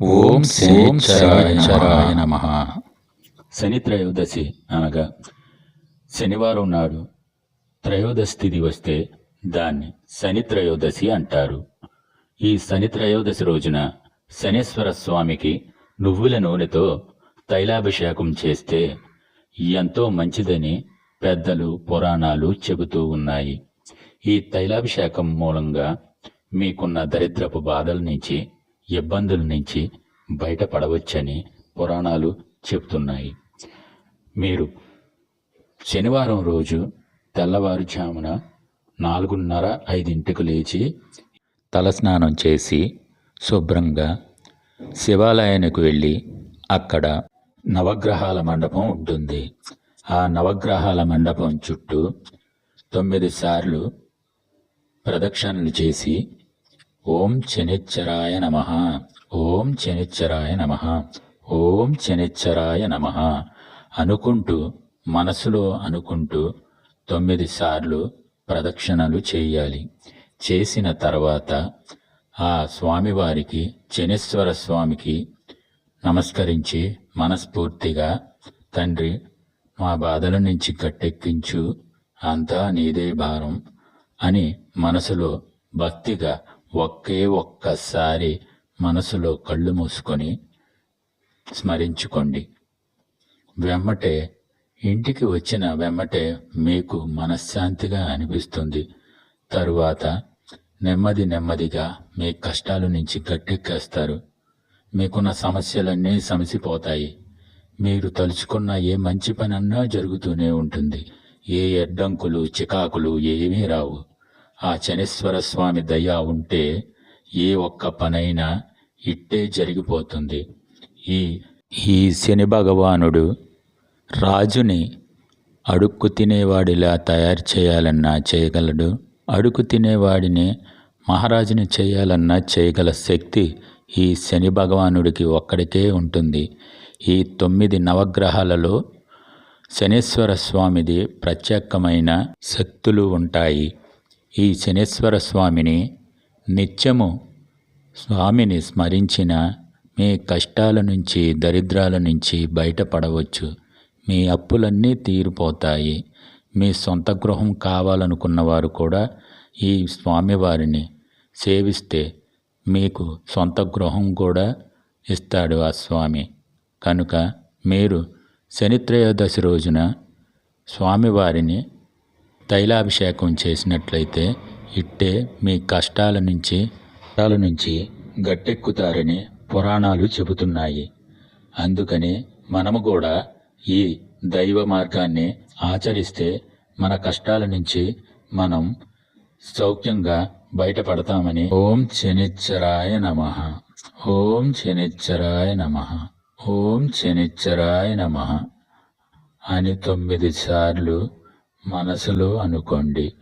ఓం శనిచరాయ నమ. శని త్రయోదశి అనగా శనివారం నాడు త్రయోదశి తిథి వస్తే దాన్ని శని త్రయోదశి అంటారు. ఈ శని త్రయోదశి రోజున శనేశ్వర స్వామికి నువ్వుల నూనెతో తైలాభిషేకం చేస్తే ఎంతో మంచిదని పెద్దలు పురాణాలు చెబుతూ ఉన్నాయి. ఈ తైలాభిషేకం మూలంగా మీకున్న దరిద్రపు బాధల నుంచి ఇబ్బందుల నుంచి బయటపడవచ్చని పురాణాలు చెప్తున్నాయి మీరు శనివారం రోజు తెల్లవారుజామున నాలుగున్నర ఐదింటికి లేచి తలస్నానం చేసి శుభ్రంగా శివాలయానికి వెళ్ళి అక్కడ నవగ్రహాల మండపం ఉంటుంది. ఆ నవగ్రహాల మండపం చుట్టూ తొమ్మిది సార్లు ప్రదక్షిణలు చేసి ఓం చెనిచ్చరాయ నమ. ఓం చెనిచ్చరాయ నమ. ఓం చెనిచ్చరాయ నమ. అనుకుంటూ మనసులో అనుకుంటూ తొమ్మిది సార్లు ప్రదక్షిణలు చేయాలి. చేసిన తర్వాత ఆ స్వామివారికి చెనేశ్వర స్వామికి నమస్కరించి మనస్ఫూర్తిగా తండ్రి మా బాధల నుంచి కట్టెక్కించు అంతా నీదే భారం అని మనసులో భక్తిగా ఒకే ఒక్కసారి మనసులో కళ్ళు మూసుకొని స్మరించుకోండి. వెమ్మటే ఇంటికి వచ్చిన వెమ్మటే మీకు మనశ్శాంతిగా అనిపిస్తుంది. తరువాత నెమ్మది నెమ్మదిగా మీ కష్టాల నుంచి గట్టెక్కేస్తారు. మీకున్న సమస్యలన్నీ సమసిపోతాయి. మీరు తలుచుకున్న ఏ మంచి పనన్నా జరుగుతూనే ఉంటుంది. ఏ అడ్డంకులు చికాకులు ఏమీ రావు. ఆ శనీశ్వర స్వామి దయ ఉంటే ఏ ఒక్క పనైనా ఇట్టే జరిగిపోతుంది. ఈ ఈ శని భగవానుడు రాజుని అడుక్కు తినేవాడిలా తయారు చేయాలన్నా చేయగలడు. అడుగు తినేవాడిని మహారాజుని చేయాలన్నా చేయగల శక్తి ఈ శని భగవానుడికి ఒక్కడికే ఉంటుంది. ఈ తొమ్మిది నవగ్రహాలలో శనీశ్వర స్వామిది ప్రత్యేకమైన శక్తులు ఉంటాయి. ఈ శనీశ్వర స్వామిని నిత్యము స్వామిని స్మరించిన మీ కష్టాల నుంచి దరిద్రాల నుంచి బయటపడవచ్చు. మీ అప్పులన్నీ తీరిపోతాయి. మీ సొంత గృహం కావాలనుకున్న వారు కూడా ఈ స్వామివారిని సేవిస్తే మీకు సొంత గృహం కూడా ఇస్తాడు ఆ స్వామి. కనుక మీరు శనిత్రయోదశి రోజున స్వామివారిని తైలాభిషేకం చేసినట్లయితే ఇట్టే మీ కష్టాల నుంచి కష్టాల నుంచి గట్టెక్కుతారని పురాణాలు చెబుతున్నాయి. అందుకని మనము కూడా ఈ దైవ మార్గాన్ని ఆచరిస్తే మన కష్టాల నుంచి మనం సౌఖ్యంగా బయటపడతామని. ఓం శనిచ్చరాయ నమ. ఓం శనిచ్చరాయ నమ. ఓం శనిచ్చరాయ నమ. అని తొమ్మిది సార్లు మనసులో అనుకోండి.